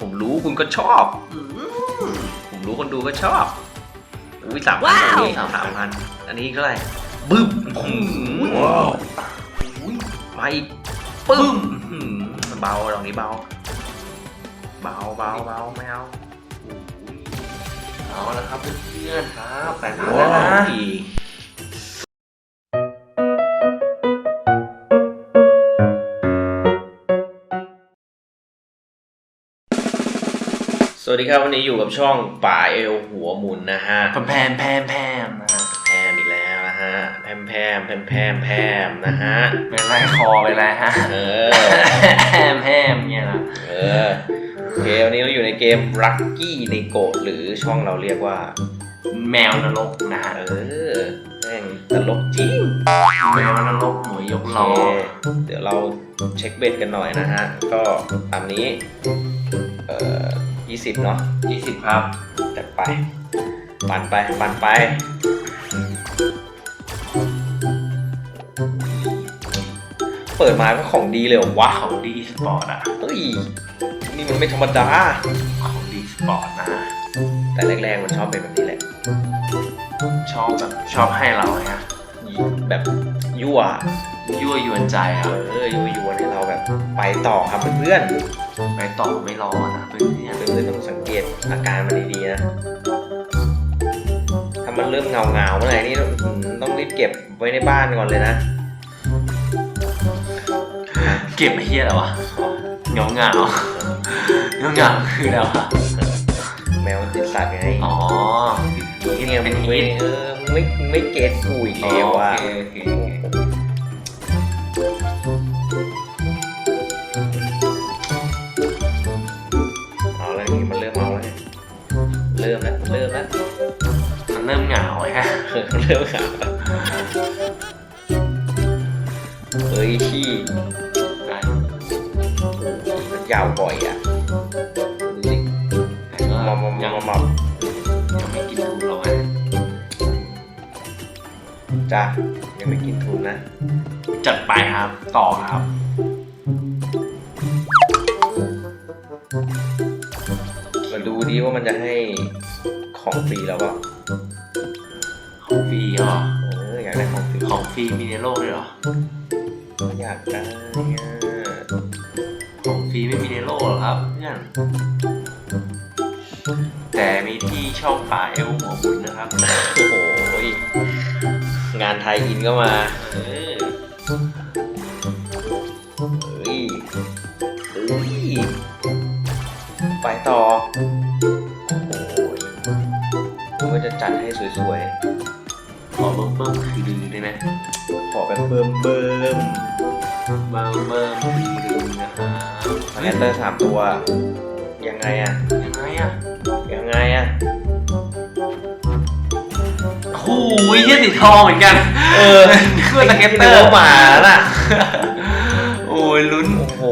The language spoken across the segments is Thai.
ผมรู้คุณก็ชอบผมรู้คนดูก็ชอบอุ้ยสามพันว้าวอันนี้สามพันอันนี้เท่าไหร่บึ้มว้าวมาอีกปึ้มอื้อหือเบาดอกนี้เบา เบาเบาเบาไม่เอาเอาละครับเพื่อนๆครับแปดพันโอ้แล้วนะ วัสดีครับ วันนี้อยู่กับช่องป่าเอลหัวหมุนนะฮะแพมแพมแพมแพมนะฮะแพมอีกแล้วนะฮะแพมแพมแพมแพมแพมนะฮะเป็นไรคอเป็นไรฮะเออแฮมแฮมเนี่ยนะเออโอเควันนี้เราอยู่ในเกม Lucky n e g o หรือช่องเราเรียกว่า แมวนรกนะฮะเออแม่งตลกจริงแมวนรกหมวยยกโอล้อเคเดี๋ยวเราเช็คเบ็ดกันหน่อยนะฮะก็ตามนี้เอ่อ 20 เนาะยี่สิบครับจัดไป ปั่นไป ปั่นไป เปิดมาก็ของดีเลยเหรอวะของดีสปอร์ตอะเฮ้ย นี่มันไม่ธรรมดา ของดีสปอร์ตนะ แต่แรกๆมันชอบเป็นแบบนี้แหละ ชอบแบบชอบให้เราไงแบบยั่วยั่วยวนใจเออะอยั่วยวนให้เราแบบไปต่อครับเพื่อน ไปต่อไม่รอนะเพื่อนเนี่ยๆเพื่อนๆต้องสังเกตอาการมันดีๆนะ ถ้ามันเริ่มเงาเงาๆเมื่อไหร่นี่อื้อหือต้องรีบเก็บไว้ในบ้านก่อนเลยนะ เก็บไอ้เฮียอะไรวะเหงาเหงาเหงาเหงาคืออะไรวะแมวมันติดสัตว์ไง อ๋อ นี่เนี่ยเป็มึนงฮิไม่ตเออมึงไม่มึงไม่เก็ตกูอีกอ๋อแล้วโออะ ฮะเออเริ่มเอาเฮ้ยที่มันยาวบ่อยอะดูดิมอมมอมมอมมอยังไม่กินทุนหรอกไงจ้ะยังไม่กินทุนนะ จัดไปครับ ต่อครับมาดูดิว่ามันจะให้ของฟรีแล้วเปล่าของฟรีเหรอ เอออยากได้ของฟรีของฟรีมีในโลกเลยเหรออยากได้อะของฟรีไม่มีในโลกหรอกครับเพื่อนแต่มีที่ช่องป่าเอลหัวหมุนนะครับ โอ้โหงานไทยอินก็มาเออเฮ้ยเฮ้ยไปต่อ โอ้โหก็จะจัดให้สวย ขอเบิ้มเบิ้มคือดือได้ไหมๆขอแบบเบิ่มเบิ่มเบิ้มเบิ้มคือดือนะครับสแลนเตอร์สามตัว ยังไงอะยังไงอะยังไงอะโอ้โหเยี่ยสีทองเหมือนกัน เออนึกว่าสเก็ตเตอนึร์ว่าหมาน่ะ โอ้ยลุ้น โอ้โห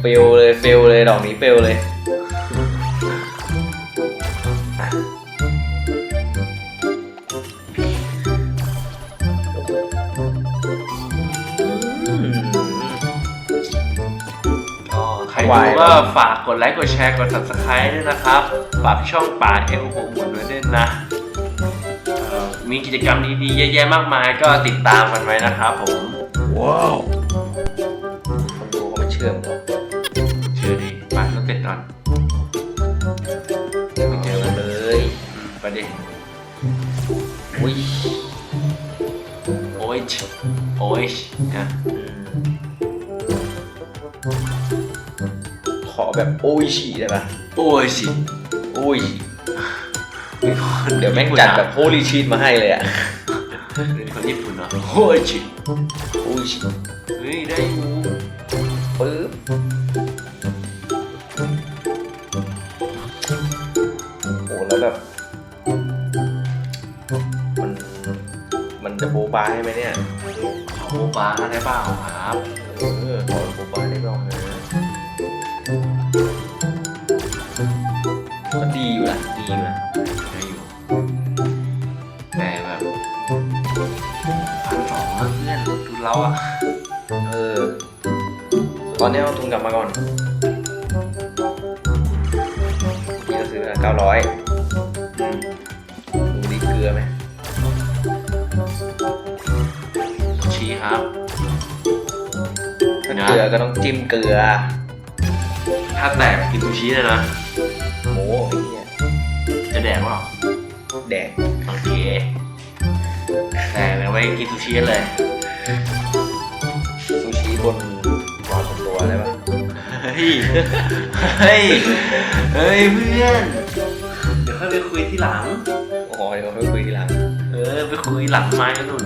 เฟลเลยเฟลเลยดอกนี้เฟลเลย ก็ใครไหวดูแล้ก็วฝากกดไลค์ กดแชร์ กด subscribe ด้วยนะครับ ฝากช่องป่าเอลหัวหมุนไว้ด้วยนะเอ่อมีกิจกรรมดีๆเยอะแยะมากมายก็ติดตามกันไว้นะครับผมคนดูเขาไม่เชื่อมงหรอกเชื่อดีไปต้องเสร็จก่อนไม่เจอกันเลยประเด็นอุ้ย โอ้ยโอ้ยนะอืมขอแบบโอ้ยฉีได้ปะโอ้ยสิโอ้ยมีคนเดี๋ยวแม่งจัดแบบโฮลี่ชีตมาให้เลยอะเป็นคนญี่ปุ่นเหรอโอ้ยสิโอ้ยฉีเฮ้ยได้อยู่ปึ๊บ บบาให้ไหมเนี่ยขอโบบาได้เปล่าครับเออขอโบบาได้บ้างนะก็ดีอยู่นะดีอยู่นะได้อยู่แต่แบบพันสองเพื่อนทุนเราอะเออตอนนี้เอาทุนกลับมาก่อน จิ้มเกลือ ถ้าแตกกินซูชิเลยนะโม้ไอ้เหี้ยจะแดกเปล่าแดกโอเคแต่แล้วไว้กินซูชิเลยซูชิบนหมอนของตัวอะไรปะเฮ้ยเฮ้ยเฮ้ยเพื่อนเดี๋ยวค่อยไปคุยที่หลังโอ้โหเดี๋ยวไปคุยทีหลัง เออไปคุยหลังไม้กันนู่น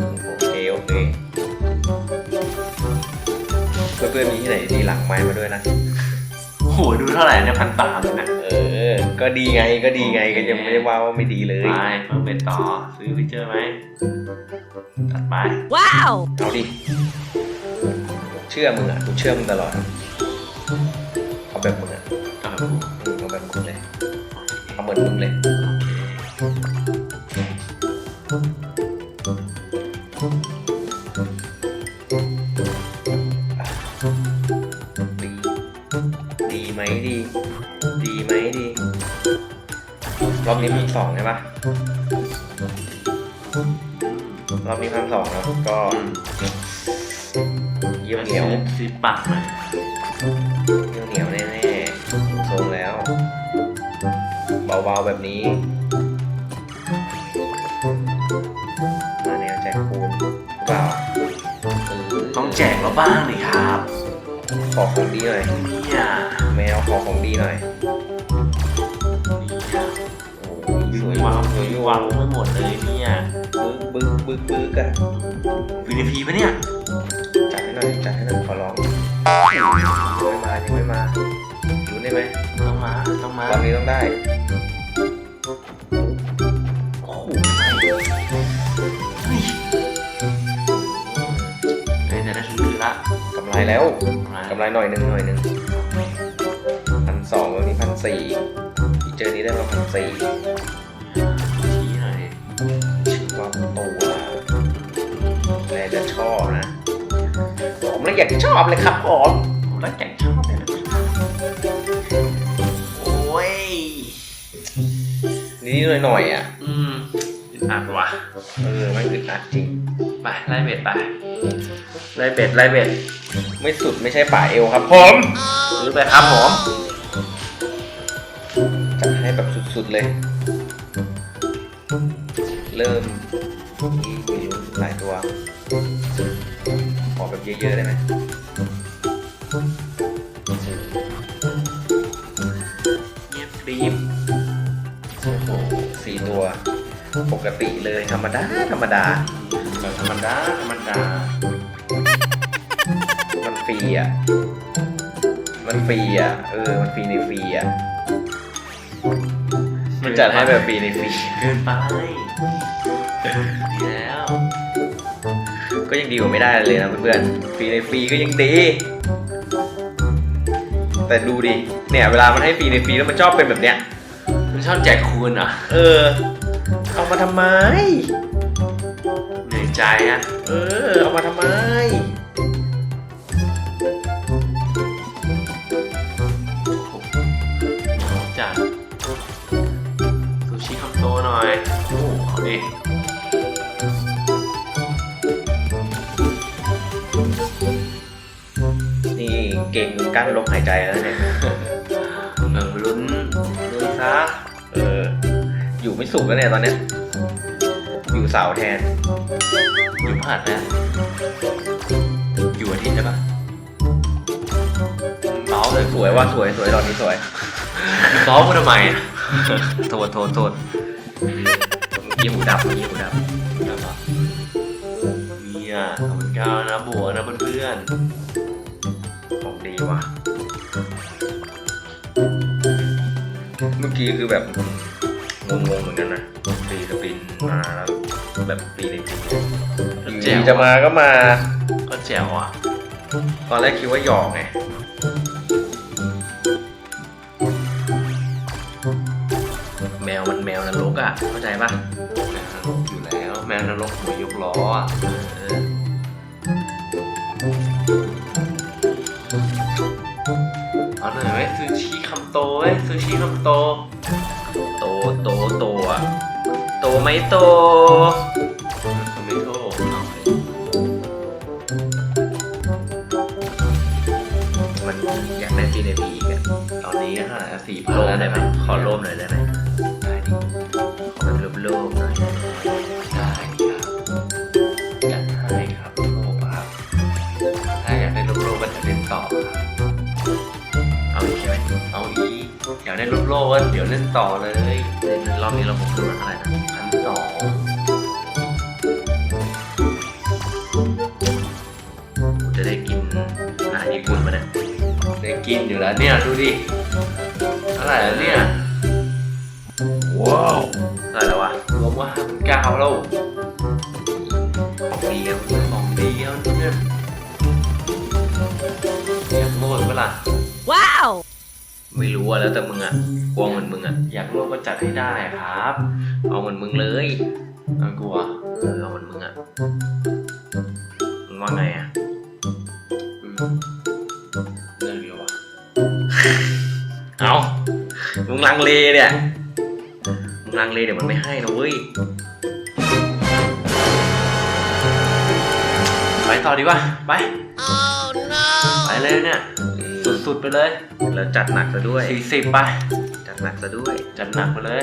พื่อนๆมีที่ไหนดีหลังไม้มาด้วยนะ โอ้โหดูเท่าไหร่เนี่ยพันตามเลยนะเออ ก็ดีไงก็ดีไงก็ยังไม่ได้ว่าว่าไม่ดีเลยไปเพิ่มเป็นต่อซื้อฟิเจอร์ไหมตัดไป Wow! เอาดิเชื่อมึงอะกูเชื่อมึงตลอดเอาแบบมึงอะต่ออืมเอาแบบมึงเลยเอาเหมือนมึงเลย รอบนี้พันสองใช่ปะรอบนี้พันสองแล้วก็เยี่ยวเหนียวซีปากหน่อยเยี่ยวเหนียวแน่ๆทรงแล้ว เบาๆแบบนี้ มาแนวแจกคูณหรือเปล่าเออต้องแจกเราบ้างเลยครับ ขอของดีหน่อยเนี่ยแมวขอของดีหน่อยเนี่ย วยวางสวยอยู่วางไม่หมดเลยเนี่ยบึ้กบึ้กบึ้กบึ้กอะวีดีพีปะเนี่ยจัดให้หน่อยจัดให้หน่อยขอร้องยังไม่มายังไม่มารู้ได้ไหมต้องมาต้องมารอบนี้ต้องได้โอ้โหเฮ้ยเฮ้ยจะได้ทุนคืนละกำไรแล้วกำไรหน่อยหนึ่งหน่อยหนึ่งพันสองวันนี้พันสี่อีเจอนี้ได้มาพันสี่ ชื่อว่าตัวแม่จะชอบนะผมเลยอยากชอบเลยครับผมผมรักแก่งชอบเลยนะโอ้ยนิดๆหน่อยๆอะ อืมอึดอัดว่ะเออไม่อึดอัดจริงไปไล่เบ็ดไปไล่เบ็ดไล่เบ็ดไม่สุดไม่ใช่ป่าเอวครับ ผมซื้อไปครับผมจัดให้แบบสุดๆเลย เริ่มอีมีอยู่หลายตัวขอแบบเยอะๆได้ไหมเงียบกรีบโอ้โหสี่ตัว ปกติเลยธรรมดา ธรรมดาธรรมดา ธรรมดา มันฟรีอะ มันฟรีอะ เออ มันฟรีในฟรีอะ มันจัดให้แบบฟรีในฟรีเกินไป แล้ว ก็ยังดีกว่าไม่ได้เลยนะเพื่อนๆ ฟรีในฟรีก็ยังดี แต่ดูดิ เนี่ยเวลามันให้ฟรีในฟรีแล้วมันชอบเป็นแบบเนี้ย มันชอบแจกคูณเหรอะเออ เอามาทำไม เหนื่อยใจอะเออ เอามาทำไม นี่เก่งกั้นลมหายใจแล้วเนี่ยเออลุ้นลุ้นซะเออ อยู่ไม่สุขแล้วเนี่ยตอนเนี้ยอยู่เสาแทน อยู่พลาดนะ อยู่อาทิตย์ใช่ปะเต้าเลยสวยว่าสวยสวยตอนนี้สวยซ้อมกูทำไมอะโทษโทษโทษยี่หูดับยี่หูดับเนี่ยขอบคุณก้าวนะบวกนะเพื่อนของ ดีว่ะ เมื่อกี้คือแบบงงๆเหมือนกันนะฟรีสปินมาแล้วแบบฟรีในฟรีๆอยู่แจ๋วดีจะมาก็มาก็แจ๋วอะ ตอนแรกคิดว่าหยอกไงแมวมันแมวนรกอะ เข้าใจปะแมวนรกอยู่แล้ว แมวนรกหัวยกล้ออะเออ เอาหน่อยไหมซูชิคำโตไหมซูชิคำโต โตโตโตอะโตไหมโตไม่โตมันอยากได้ปีในปีอีกอะตอนนี้เท่าไหร่สี่พันแล้วได้ไหมขอร่วมหน่อยได้ไหม อยากได้โลกก็เดี๋ยวเล่นต่อเลยเล่นรอบนี้เราคงขึ้นมาเท่าไหร่นะพันสองจะได้กินอาหารญี่ปุ่นมาเนี่ยได้กินอยู่แล้วเนี่ยดูดิเท่าไหร่แล้วเนี่ยว้าวเท่าไหร่แล้ววะรวมว่าห้าพันเก้าแล้วของดีครับของดีแล้วเนี่ยอยากโลดเวลา Wow! ไม่รู้อะแล้วแต่มึงอะกลัวเหมือนมึงอะอยากโลดก็จัดให้ได้ครับ เอาเหมือนมึงเลยน่ากลัวเออเอาเหมือนมึงอะมึงว่าไงอะอืมเรื่องเดียวอะเอามึงลังเลเนี่ยมึงลังเลเดี๋ยวมันไม่ให้นะเว้ยไปต่อดีกว่าไป Oh no! ไปเลยเนี่ย สุดๆไปเลย แล้วจัดหนักซะด้วยสี่สิบไป จัดหนักซะด้วย จัดหนักไปเลย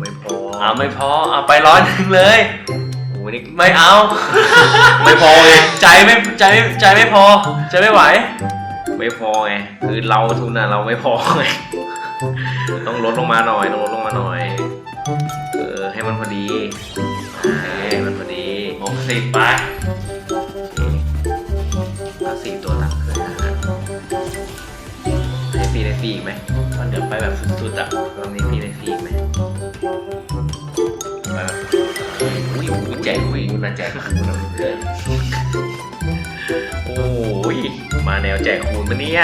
ไม่พอเอาไม่พอเอาไปร้อยหนึ่งเลย โอ้โหนี่ไม่เอา ไม่พอไง ใจไม่ใจไม่ใจไม่พอ ใจไม่ไหว ไม่พอไง คือเราทุนอะเราไม่พอไง ต้องลดลงมาหน่อย ต้องลดลงมาหน่อย เออให้มันพอดีอ่าให้มันพอดีหกสิบไป ให้ฟรีได้ฟรีอีกไหมมันเดี๋ยวไปแบบสุดๆอะรอบนี้ฟรีได้ฟรีอีกไหมไปแบบอุ้ยอุ้ยแจกอุ้ยนะแจกคูนะเพื่อนโอ้ยมาแนวแจกคูณปะเนี่ย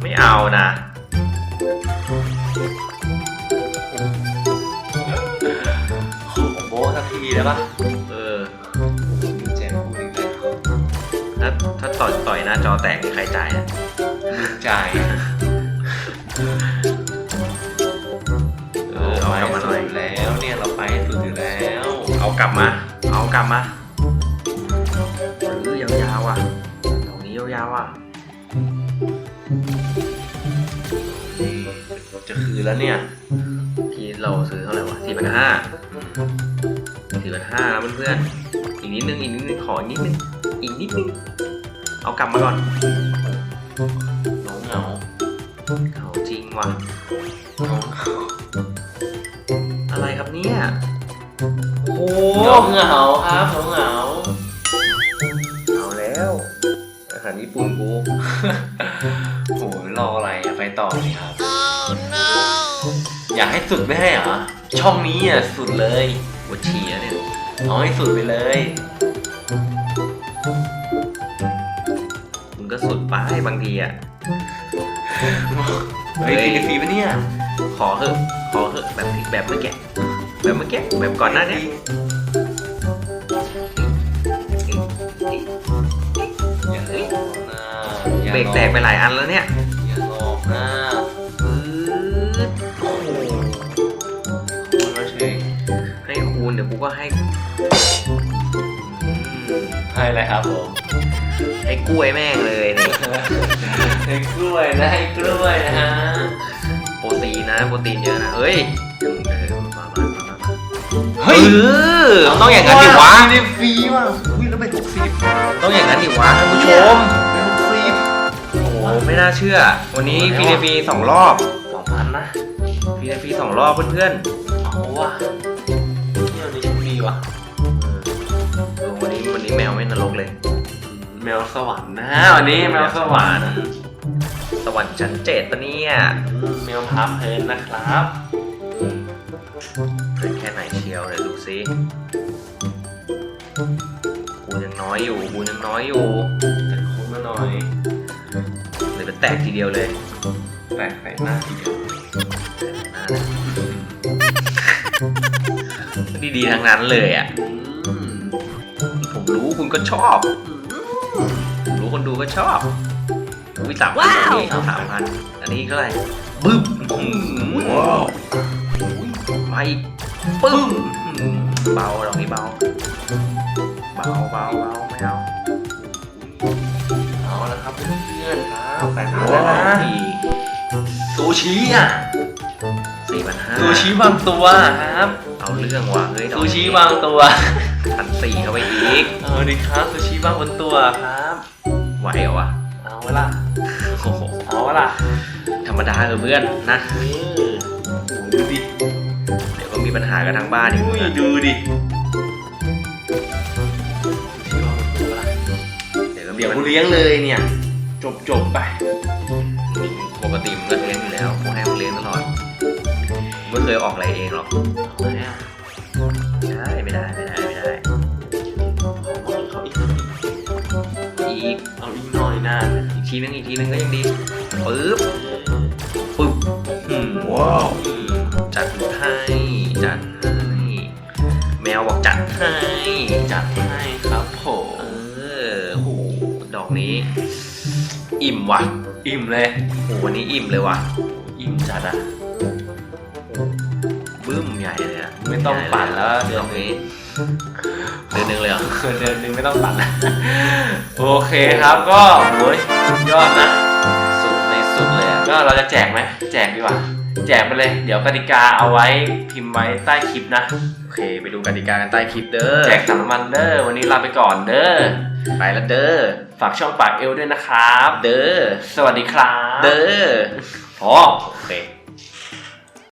ไม่เอานะขอโบ๊ะสักทีได้ปะเออแจกคูอีกแล้วถ้าถ้าต่อยต่อยหน้าจอแตกนี่ใครจ่ายอะจ่าย แล้ว เอากลับมา เอากลับมาเออยาวๆอะตรงนี้ยาวๆอะนี่จะคืนแล้วเนี่ย ที่เราซื้อเท่าไหร่วะสี่พันห้าสี่พันห้าแล้วเพื่อนๆอีกนิดนึงอีกนิดนึงขออีกนิดนึงอีกนิดนึงเอากลับมาก่อนเหงาเหงาเอาจริงว่ะเหงาอะไรครับเนี่ย โอ้โหเหงาเหงาครับเหงาเหงาเอาแล้ว อาหารญี่ปุ่นกูโหรออะไรอะไปต่อเลยครับ Oh no! อยากให้สุดไม่ให้เหรอ ช่องนี้อะสุดเลยปวดฉี่แล้วเนี่ย เอาให้สุดไปเลยมึงก็สุดไปบางทีอะ เฮ้ยเฮ้ยฟรีฟรีปะเนี่ย ขอเถอะ ขอเถอะแบบแบบเมื่อกี้ แบบเมื่อกี้แบบก่อนหน้านี้อย่าหลอกนะอย่าเบรกหลอแตกไปหลายอันแล้วเนี่ยอย่าหลอกนะปื๊ดโอ้โหคุณมาเฉยให้คูณเดี๋ยวกูก็ให้อืมให้อะไรครับผมให้กล้วยแม่งเลยนี่ให้กล้วยนะให้กล้วยนะฮะโปรตีนนะโปรตีนเยอะนะเฮ้ย เฮ้ยเออต้องอย่างนั้นดิวะฟรีฟรีว่ะอุ้ยแล้วไปหกสิบต้องอย่างนั้นดิวะท่านผู้ชม ไปหกสิบโอ้โหไม่น่าเชื่อ วันนี้ฟีเนฟีสองรอบสองพันนะฟีเนฟีสองรอบเพื่อนเอาว่ะเนี่ยวันนี้โชคดีว่ะๆเออวันนี้วันนี้แมวไม่นรกเลย แมวสวรรค์นะวันนี้แมวสวรรค์สวรรค์ชั้นเจ็ดปะเนี่ยอืมแมวพาเพลินนะครับ เป็นแค่ไหนเชียวเดี๋ยวดูซิกูยังน้อยอยู่กูยังน้อยอยู่จะคุ้มมาหน่อยเลยเป็นแตกทีเดียวเลยแปลกแปลกหน้าทีเดียวดีๆทั้งนั้นเลยอะอืมผมรู้คุณก็ชอบผมรู้คนดูก็ชอบออุ้ยสามพันว้าวนี่เอาสามพันอันนี้เท่าไหร่บึ้มอื้อหือมาอี กปึ้มอื้อหือเบาดอกนี้เบาเบาเบาเบาไม่เอาเอาละครับเพื่อนๆครับแปดพันแล้วนะซูชิอะสี่พันห้าซูชิบางตัวครับ เอาเรื่องว่ะเฮ้ยดอกซูนี้ชิบางตัวพันสี่เข้าไปอีกเอาดิครับซูชิบางบนตัวครับไหวเหรอวะเอาเวละโอ้โหเอาเวละธรรมดาเออเพื่อนนะ มีปัญหากันทั้งบ้านอีกอุ้ยเพื่อนดูดิเดี๋ยวก็มีเดี๋ยวปัญกูหาเลี้ยงเลยเนี่ย จบจบๆไป ปกติมันก็เลี้ยงอยู่แล้วกูให้มันเลี้ยงตลอดไม่เคยออกอะไรเองหรอกไม่ได้ไม่ได้ไม่ได้ไม่ได้เขาอีกอีกเอาอีกหน่อยนะอีกทีนึงอีกทีนึงก็ยังดีปึ๊บปึ๊บอืมอืมจัดให้ จัดให้แมวบอกจัดให้จัดให้ครับผเอมอโหดอกนี้ อิ่มว่ะ อิ่มเลยโหวันนี้อิ่มเลยว่ะ อิ่มจัดอะบึ้มใหญ่เลยอะไม่ต้องปั่นแล้วเดืเดืออนนนี้นี้เดือนหนึงเลยเหรอเดือนหนึงไม่ต้องปั่นแล้วโอเคครับก็โอ้ยยอดนะ สุดในสุดเลยอะก็เราจะแจกไหมแจกดีกว่า แจกไปเลย เดี๋ยวกติกาเอาไว้พิมพ์ไว้ใต้คลิปนะ โอเค ไปดูกติกากันใต้คลิปเด้อ แจกสามวันเด้อ วันนี้ลาไปก่อนเด้อ ไปละเด้อ ฝากช่องปากเอวด้วยนะครับ เด้อ สวัสดีครับ เด้อพอโอเค